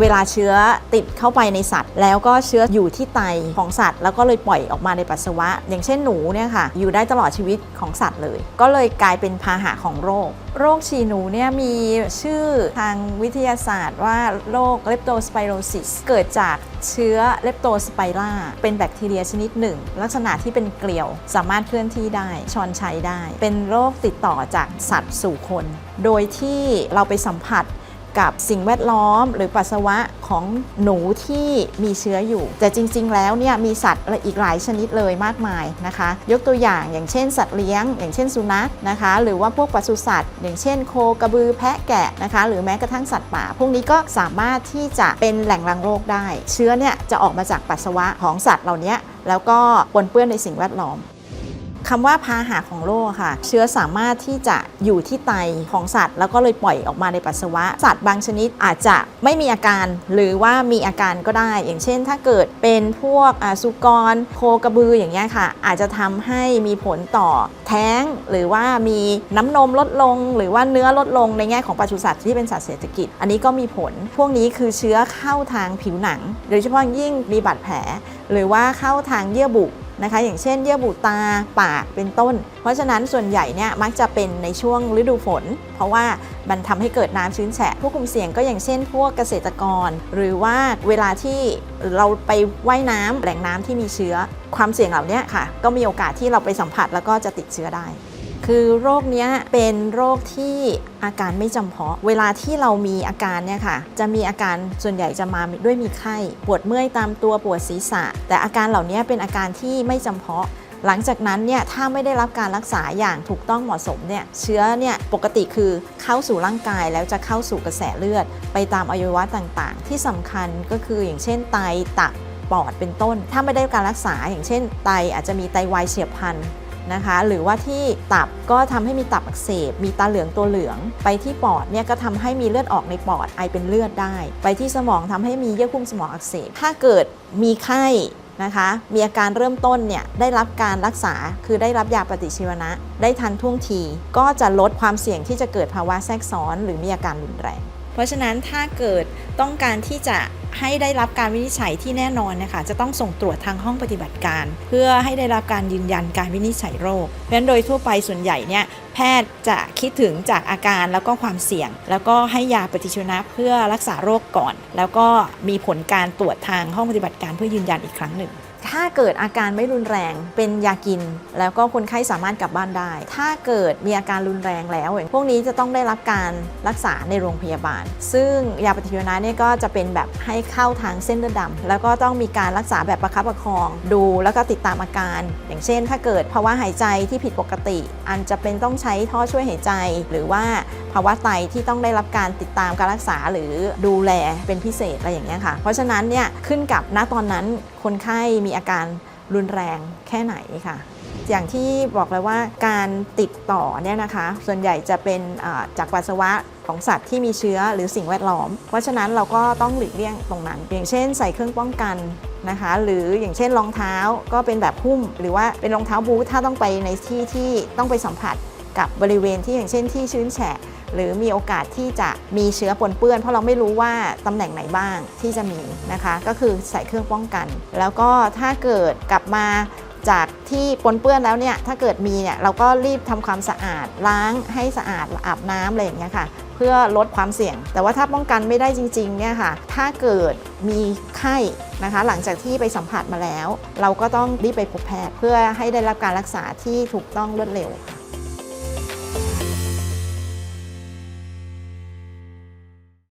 เวลาเชื้อติดเข้าไปในสัตว์ แล้วก็เชื้ออยู่ที่ไตของสัตว์ แล้วก็เลยปล่อยออกมาในปัสสาวะ อย่างเช่นหนูเนี่ยค่ะ อยู่ได้ตลอดชีวิตของสัตว์เลย ก็เลยกลายเป็นพาหะของโรค โรคฉี่หนูเนี่ยมีชื่อทางวิทยาศาสตร์ว่าโรค leptospirosis เกิดจากเชื้อ leptospira เป็นแบคทีเรียชนิดหนึ่ง ลักษณะที่เป็นเกลียว สามารถเคลื่อนที่ได้ชอนชัยได้ เป็นโรคติดต่อจากสัตว์สู่คน โดยที่เราไปสัมผัส กับสิ่งแวดล้อม หรือปัสสาวะของหนูที่มีเชื้ออยู่ แต่จริง ๆ แล้วเนี่ยมีสัตว์อีกหลายชนิดเลยมากมายนะคะ ยกตัวอย่างอย่างเช่นสัตว์เลี้ยง อย่างเช่นสุนัขนะคะ หรือว่าพวกปศุสัตว์ อย่างเช่นโคกระบือแพะแกะนะคะ หรือแม้กระทั่งสัตว์ป่า พวกนี้ก็สามารถที่จะเป็นแหล่งรังโรคได้ เชื้อเนี่ยจะออกมาจากปัสสาวะของสัตว์เหล่านี้แล้วก็ปนเปื้อนในสิ่งแวดล้อม คำว่าพาหะของโรคค่ะ เชื้อสามารถที่จะอยู่ที่ไตของสัตว์ แล้วก็เลยปล่อยออกมาในปัสสาวะ สัตว์บางชนิดอาจจะไม่มีอาการ หรือว่ามีอาการก็ได้ อย่างเช่น ถ้าเกิดเป็นพวกสุกร โคกระบืออย่างเงี้ยค่ะ อาจจะทำให้มีผลต่อแท้ง หรือว่ามีน้ำนมลดลง หรือว่าเนื้อลดลงในแง่ของปศุสัตว์ที่เป็นสัตว์เศรษฐกิจ อันนี้ก็มีผล พวกนี้คือเชื้อเข้าทางผิวหนัง โดยเฉพาะยิ่งมีบาดแผล หรือว่าเข้าทางเยื่อบุ นะคะ อย่างเช่น เยื่อบุตาปากเป็นต้น เพราะฉะนั้นส่วนใหญ่เนี่ยมักจะเป็นในช่วงฤดูฝน เพราะว่ามันทำให้เกิดน้ำชื้นแฉะผู้คุมเสี่ยงก็อย่างเช่น พวกเกษตรกร หรือว่าเวลาที่เราไปว่ายน้ำแหล่งน้ำที่มีเชื้อ ความเสี่ยงเหล่านี้ค่ะ ก็มีโอกาสที่เราไปสัมผัสแล้วก็จะติดเชื้อได้ คือโรคเนี้ยเป็นโรคที่อาการไม่จำเพาะ เวลาที่เรามีอาการเนี่ยค่ะ จะมีอาการส่วนใหญ่จะมาด้วยมีไข้ ปวดเมื่อยตามตัวปวดศีรษะ แต่อาการเหล่านี้เป็นอาการที่ไม่จำเพาะหลังจากนั้นเนี่ยถ้าไม่ได้รับการรักษาอย่างถูกต้องเหมาะสมเนี่ยเชื้อเนี่ยปกติคือเข้าสู่ร่างกายแล้วจะเข้าสู่กระแสเลือด ไปตามอวัยวะต่างๆ ที่สำคัญก็คืออย่างเช่นไตตับปอดเป็นต้น ถ้าไม่ได้การรักษาอย่างเช่น ไตอาจจะมีไตวายเฉียบพลัน นะคะ หรือว่าที่ตับก็ทำให้มีตับอักเสบ มีตาเหลืองตัวเหลือง ไปที่ปอดเนี่ยก็ทำให้มีเลือดออกในปอดไอเป็นเลือดได้ ไปที่สมองทำให้มีเยื่อหุ้มสมองอักเสบ ถ้าเกิดมีไข้นะคะ มีอาการเริ่มต้นเนี่ยได้รับการรักษาคือได้รับยาปฏิชีวนะ ได้ทันท่วงที ก็จะลดความเสี่ยงที่จะเกิดภาวะแทรกซ้อน หรือมีอาการรุนแรง เพราะฉะนั้นถ้าเกิดต้องการที่จะให้ได้รับการวินิจฉัยที่แน่นอนนะคะจะต้องส่งตรวจทางห้องปฏิบัติการ เพื่อให้ได้รับการยืนยันการวินิจฉัยโรค เพราะฉะนั้นโดยทั่วไปส่วนใหญ่เนี่ยแพทย์จะคิดถึงจากอาการแล้วก็ความเสี่ยง แล้วก็ให้ยาปฏิชีวนะเพื่อรักษาโรคก่อน แล้วก็มีผลการตรวจทางห้องปฏิบัติการเพื่อยืนยันอีกครั้งหนึ่ง ถ้าเกิดอาการไม่รุนแรงเป็นยากิน แล้วก็คนไข้สามารถกลับบ้านได้ ถ้าเกิดมีอาการรุนแรงแล้วองพวกนี้จะต้องได้รับการรักษาในโรงพยาบาล ซึ่งยาปฏิชีวนะเนี่ยก็จะเป็นแบบให้เข้าทางเส้นเลือดดำแล้วก็ต้องมีการรักษาแบบประคับประคอง ดูแล้วก็ติดตามอาการ อย่างเช่น ถ้าเกิดภาวะหายใจที่ผิดปกติ อันจะเป็นต้องใช้ท่อช่วยหายใจ หรือว่า ภาวะไตที่ต้องได้รับการติดตามการรักษาหรือดูแลเป็นพิเศษอะไรอย่างเงี้ยค่ะ เพราะฉะนั้นเนี่ยขึ้นกับณตอนนั้นคนไข้มีอาการรุนแรงแค่ไหนค่ะ อย่างที่บอกเลยว่าการติดต่อเนี่ยนะคะ ส่วนใหญ่จะเป็นจากปัสสาวะของสัตว์ที่มีเชื้อหรือสิ่งแวดล้อม เพราะฉะนั้นเราก็ต้องหลีกเลี่ยงตรงนั้น อย่างเช่น ใส่เครื่องป้องกันนะคะ หรืออย่างเช่นรองเท้าก็เป็นแบบหุ้ม หรือว่าเป็นรองเท้าบูทถ้าต้องไปในที่ที่ต้องไปสัมผัสกับบริเวณที่อย่างเช่นที่ชื้นแฉะ หรือมีโอกาสที่จะมีเชื้อปนเปื้อน เพราะเราไม่รู้ว่าตำแหน่งไหนบ้างที่จะมีนะคะ ก็คือใส่เครื่องป้องกัน แล้วก็ถ้าเกิดกลับมาจากที่ปนเปื้อนแล้วเนี่ยถ้าเกิดมีเนี่ยเราก็รีบทำความสะอาดล้างให้สะอาดอาบน้ำอะไรอย่างเงี้ยค่ะเพื่อลดความเสี่ยง แต่ว่าถ้าป้องกันไม่ได้จริงๆเนี่ยค่ะถ้าเกิดมีไข้นะคะ หลังจากที่ไปสัมผัสมาแล้ว เราก็ต้องรีบไปพบแพทย์เพื่อให้ได้รับการรักษาที่ถูกต้องรวดเร็วค่ะ